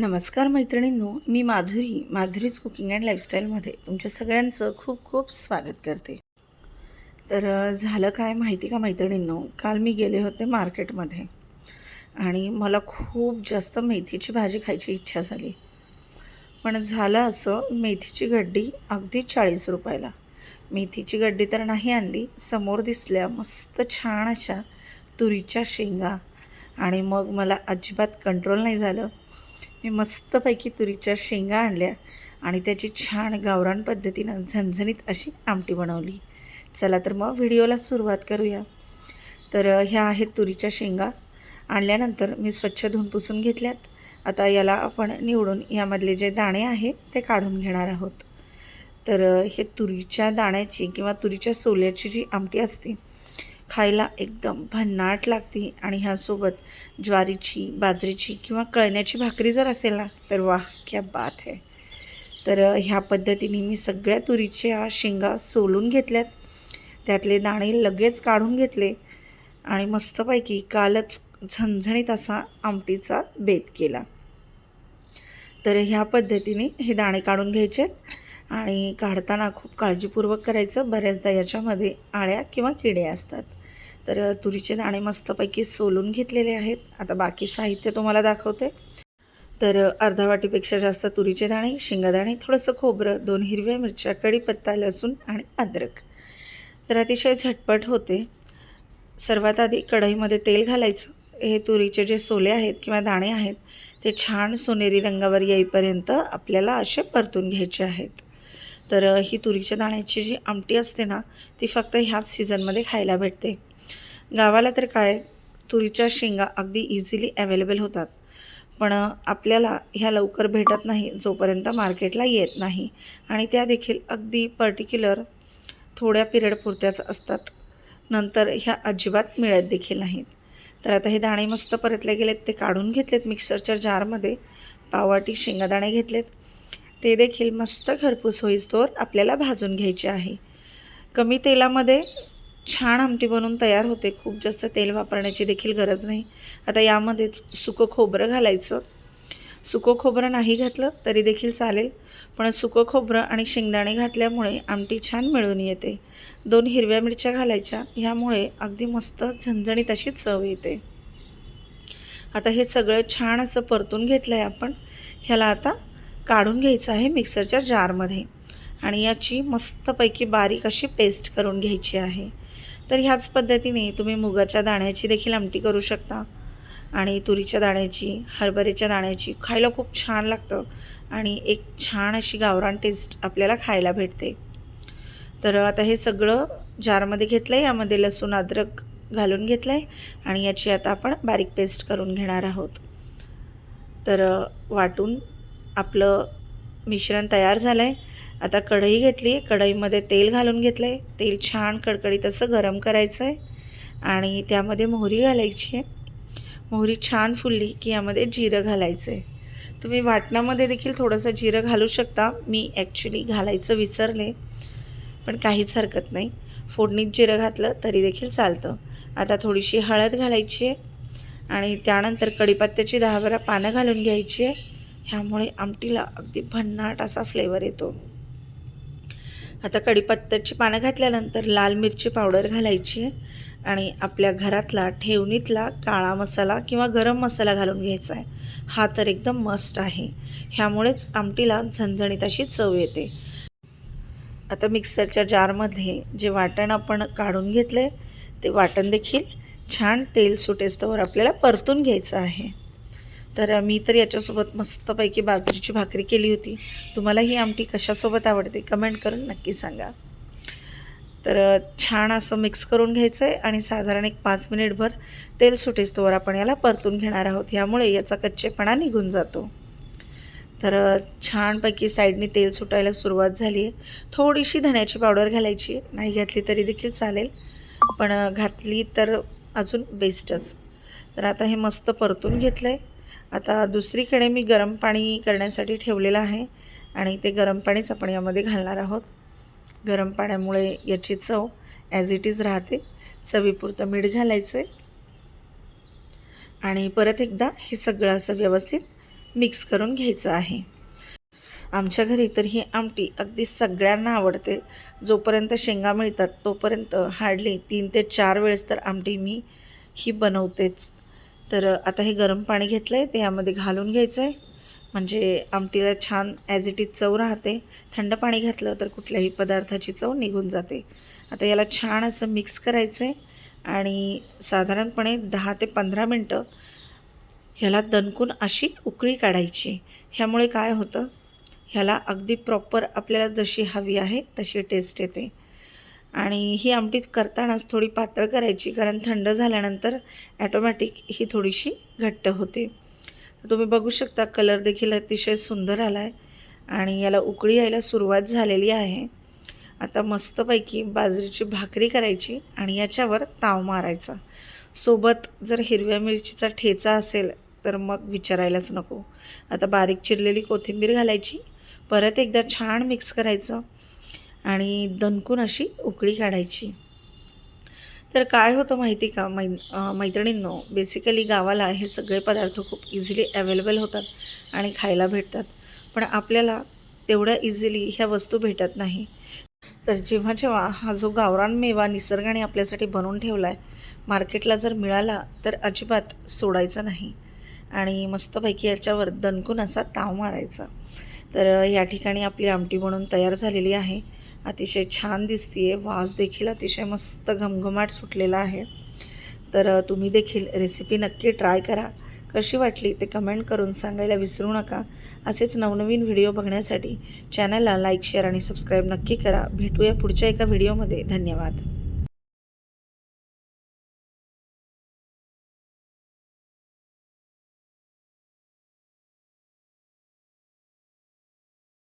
नमस्कार मैत्रिणींनो मी माधुरी माधुरीज कुकिंग अँड लाईफस्टाईलमध्ये तुमच्या सगळ्यांचं खूप खूप स्वागत करते. तर झालं काय माहिती का मैत्रिणींनो? काल मी गेले होते मार्केटमध्ये आणि मला खूप जास्त मेथीची भाजी खायची इच्छा झाली. पण झालं असं मेथीची गड्डी अगदी चाळीस रुपयाला. मेथीची गड्डी तर नाही आणली समोर दिसल्या मस्त छान अशा तुरीच्या शेंगा आणि मग मला अजिबात कंट्रोल नाही झालं. मी मस्तपैकी तुरीच्या शेंगा आणल्या आणि त्याची छान गावरान पद्धतीनं झणझणीत अशी आमटी बनवली. चला तर मग व्हिडिओला सुरुवात करूया. तर ह्या आहेत तुरीच्या शेंगा. आणल्यानंतर मी स्वच्छ धुवून पुसून घेतल्यात. आता याला आपण निवडून यामधले जे दाणे आहे ते काढून घेणार आहोत. तर हे तुरीच्या दाण्याची किंवा तुरीच्या सोल्याची जी आमटी असते खायला एकदम भन्नाट लागते. आणि ह्यासोबत ज्वारीची बाजरीची किंवा कळण्याची भाकरी जर असेल ना तर वाह क्या बात आहे तर ह्या पद्धतीने मी सगळ्या तुरीच्या शेंगा सोलून घेतल्यात. त्यातले दाणे लगेच काढून घेतले. आणि मस्तपैकी कालच झणझणीत असा आमटीचा बेत केला. तर ह्या पद्धतीने हे दाणे काढून घ्यायचे आणि काढताना खूप काळजीपूर्वक करायचं. बऱ्याचदा याच्यामध्ये आळ्या किंवा किडे असतात. तर तुरीचे दाणे मस्तपैकी सोलून घेतलेले आहेत. आता बाकी साहित्य तुम्हाला दाखवते. तर अर्धा वाटीपेक्षा जास्त तुरीचे दाणे शेंगादाणे थोडंसं खोबरं दोन हिरव्या मिरच्या कढीपत्ता लसूण आणि अद्रक. तर अतिशय झटपट होते. सर्वात आधी कढईमध्ये तेल घालायचं. हे तुरीचे जे सोले आहेत किंवा दाणे आहेत ते छान सोनेरी रंगावर येईपर्यंत आपल्याला असे परतून घ्यायचे आहेत. तर ही तुरीच्या दाण्याची जी आमटी असते ना ती फक्त ह्याच सीझनमध्ये खायला भेटते. गावाला तर काय तुरीच्या शेंगा अगदी इझिली अवेलेबल होतात. पण आपल्याला ह्या लवकर भेटत नाही जोपर्यंत मार्केटला येत नाही. आणि त्या देखील अगदी पर्टिक्युलर थोड्या पिरियड पुरत्याच असतात. नंतर ह्या अजिबात मिळत देखील नाहीत. तर आता हे दाणे मस्त परतले गेलेत ते काढून घेतलेत मिक्सरच्या जारमध्ये पावाटी शेंगादाणे घेतलेत. ते देखील मस्त खरपूस होईस्तोवर आपल्याला भाजून घ्यायचे आहे. कमी तेलामध्ये छान आमटी बनवून तयार होते. खूप जास्त तेल वापरण्याची देखील गरज नाही. आता यामध्येच सुकं खोबरं घालायचं. सुकं खोबरं नाही घातलं तरी देखील चालेल. पण सुकं खोबरं आणि शेंगदाणे घातल्यामुळे आमटी छान मिळून येते. दोन हिरव्या मिरच्या घालायच्या. ह्यामुळे अगदी मस्त झणझणीत अशी चव येते. आता हे सगळं छान असं परतून घेतलं आहे आपण. ह्याला आता काढून घ्यायचं आहे मिक्सरच्या जारमध्ये आणि याची मस्तपैकी बारीक अशी पेस्ट करून घ्यायची आहे. तर ह्याच पद्धतीने तुम्ही मुगाच्या दाण्याची देखील आमटी करू शकता. आणि तुरीच्या दाण्याची हरभऱ्याच्या दाण्याची खायला खूप छान लागतं आणि एक छान अशी गावरान टेस्ट आपल्याला खायला भेटते. तर आता हे सगळं जारमध्ये घेतलं आहे यामध्ये लसूण अद्रक घालून घेतलं आहे आणि याची आता आपण बारीक पेस्ट करून घेणार आहोत. तर वाटून आपलं मिश्रण तयार झालं आहे आता कढई घेतली. कढईमध्ये तेल घालून घेतलं आहे तेल छान कडकडीत असं गरम करायचं आहे आणि त्यामध्ये मोहरी घालायची आहे. मोहरी छान फुलली की यामध्ये जिरं घालायचं आहे तुम्ही वाटणामध्ये देखील थोडंसं जिरं घालू शकता. मी ॲक्च्युली घालायचं विसरले. पण काहीच हरकत नाही. फोडणीत जिरं घातलं तरी देखील चालतं. आता थोडीशी हळद घालायची आहे. आणि त्यानंतर कढीपत्त्याची दहा बारा पानं घालून घ्यायची आहे. ह्यामुळे आमटीला अगदी भन्नाट असा फ्लेवर येतो. आता कढीपत्त्याची पानं घातल्यानंतर लाल मिरची पावडर घालायची आहे आणि आपल्या घरातला ठेवणीतला काळा मसाला किंवा गरम मसाला घालून घ्यायचा आहे. हा तर एकदम मस्ट आहे. ह्यामुळेच आमटीला झणझणीत अशी चव येते. आता मिक्सरच्या जारमध्ये जे वाटण आपण काढून घेतलं आहे ते वाटण देखील छान तेल सुटेस्तवर आपल्याला परतून घ्यायचं आहे. तर मी तर याच्यासोबत मस्तपैकी बाजरीची भाकरी केली होती. तुम्हाला ही आमटी कशासोबत आवडते कमेंट करून नक्की सांगा. तर छान असं मिक्स करून घ्यायचं आहे आणि साधारण एक पाच मिनिटभर तेल सुटेस्तोवर आपण याला परतून घेणार आहोत. ह्यामुळे याचा कच्चेपणा निघून जातो. तर छानपैकी साईडने तेल सुटायला सुरुवात झाली आहे थोडीशी धण्याची पावडर घालायची. नाही घातली तरी देखील चालेल. पण घातली तर अजून बेस्टच तर आता हे मस्त परतून घेतलं आहे आता दुसरीकडे मी गरम पाणी करण्यासाठी ठेवलेलं आहे आणि ते गरम पाणीच आपण यामध्ये घालणार आहोत. गरम पाण्यामुळे याची चव ॲज इट इज राहते. चवीपुरतं मीठ घालायचं आहे आणि परत एकदा हे सगळं असं व्यवस्थित मिक्स करून घ्यायचं आहे. आमच्या घरी तर ही आमटी अगदी सगळ्यांना आवडते. जोपर्यंत शेंगा मिळतात तोपर्यंत हार्डली तीन ते चार वेळेस तर आमटी मी ही बनवतेच. तर आता हे गरम पाणी घेतलं आहे ते यामध्ये घालून घ्यायचं आहे म्हणजे आमटीला छान ॲज इट इज चव राहते. थंड पाणी घातलं तर कुठल्याही पदार्थाची चव निघून जाते. आता याला छान असं मिक्स करायचं आहे आणि साधारणपणे दहा ते पंधरा मिनटं ह्याला दणकून अशी उकळी काढायची. ह्यामुळे काय होतं? ह्याला अगदी प्रॉपर आपल्याला जशी हवी आहे तशी टेस्ट येते. आणि ही आमटी करतानाच थोडी पातळ करायची कारण थंड झाल्यानंतर ॲटोमॅटिक ही थोडीशी घट्ट होते. तर तुम्ही बघू शकता कलर देखील अतिशय सुंदर आला आहे आणि याला उकळी यायला सुरुवात झालेली आहे. आता मस्तपैकी बाजरीची भाकरी करायची आणि याच्यावर ताव मारायचा. सोबत जर हिरव्या मिरचीचा ठेचा असेल तर मग विचारायलाच नको. आता बारीक चिरलेली कोथिंबीर घालायची परत एकदा छान मिक्स करायचं. आणि दणकून अशी उकळी काढायची. तर काय होतं माहिती का? मै मैत्रिणींनो बेसिकली गावाला हे सगळे पदार्थ खूप इझिली अवेलेबल होतात आणि खायला भेटतात. पण आपल्याला तेवढ्या इझिली ह्या वस्तू भेटत नाही. तर जेव्हा जेव्हा हा जो गावरान मेवा निसर्गाने आपल्यासाठी बनवून ठेवला आहे मार्केटला जर मिळाला तर अजिबात सोडायचा नाही. आणि मस्तपैकी याच्यावर दणकून असा ताव मारायचा. तर या ठिकाणी आपली आमटी बनवून तयार झालेली आहे. अतिशय छान दिसते वास देखील अतिशय मस्त घमघमाट सुटलेला आहे. तर तुम्ही देखील रेसिपी नक्की ट्राय करा. कशी वाटली ते कमेंट करून सांगायला विसरू नका. असेच नवनवीन व्हिडिओ बघण्यासाठी चॅनलला लाईक शेअर आणि सबस्क्राईब नक्की करा. भेटूया पुढच्या एका व्हिडिओमध्ये धन्यवाद.